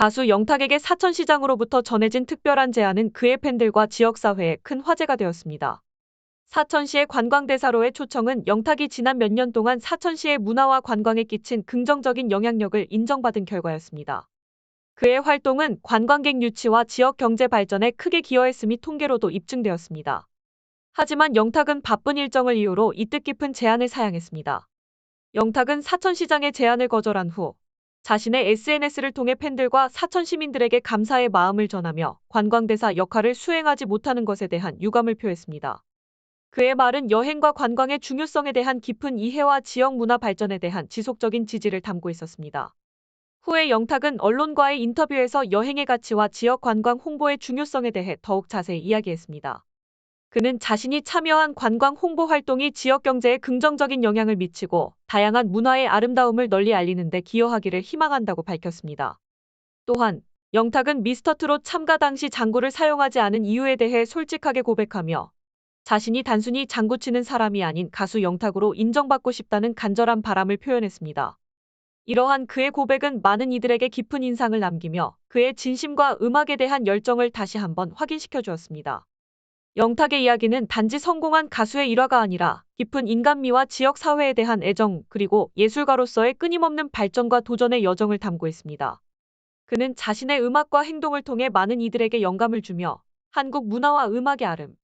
가수 영탁에게 사천시장으로부터 전해진 특별한 제안은 그의 팬들과 지역사회에 큰 화제가 되었습니다. 사천시의 관광대사로의 초청은 영탁이 지난 몇 년 동안 사천시의 문화와 관광에 끼친 긍정적인 영향력을 인정받은 결과였습니다. 그의 활동은 관광객 유치와 지역 경제 발전에 크게 기여했음이 통계로도 입증되었습니다. 하지만 영탁은 바쁜 일정을 이유로 이 뜻깊은 제안을 사양했습니다. 영탁은 사천시장의 제안을 거절한 후 자신의 SNS를 통해 팬들과 사천 시민들에게 감사의 마음을 전하며 관광대사 역할을 수행하지 못하는 것에 대한 유감을 표했습니다. 그의 말은 여행과 관광의 중요성에 대한 깊은 이해와 지역 문화 발전에 대한 지속적인 지지를 담고 있었습니다. 후에 영탁은 언론과의 인터뷰에서 여행의 가치와 지역 관광 홍보의 중요성에 대해 더욱 자세히 이야기했습니다. 그는 자신이 참여한 관광 홍보 활동이 지역 경제에 긍정적인 영향을 미치고 다양한 문화의 아름다움을 널리 알리는 데 기여하기를 희망한다고 밝혔습니다. 또한 영탁은 미스터트롯 참가 당시 장구를 사용하지 않은 이유에 대해 솔직하게 고백하며 자신이 단순히 장구 치는 사람이 아닌 가수 영탁으로 인정받고 싶다는 간절한 바람을 표현했습니다. 이러한 그의 고백은 많은 이들에게 깊은 인상을 남기며 그의 진심과 음악에 대한 열정을 다시 한번 확인시켜 주었습니다. 영탁의 이야기는 단지 성공한 가수의 일화가 아니라 깊은 인간미와 지역 사회에 대한 애정 그리고 예술가로서의 끊임없는 발전과 도전의 여정을 담고 있습니다. 그는 자신의 음악과 행동을 통해 많은 이들에게 영감을 주며 한국 문화와 음악의 아름,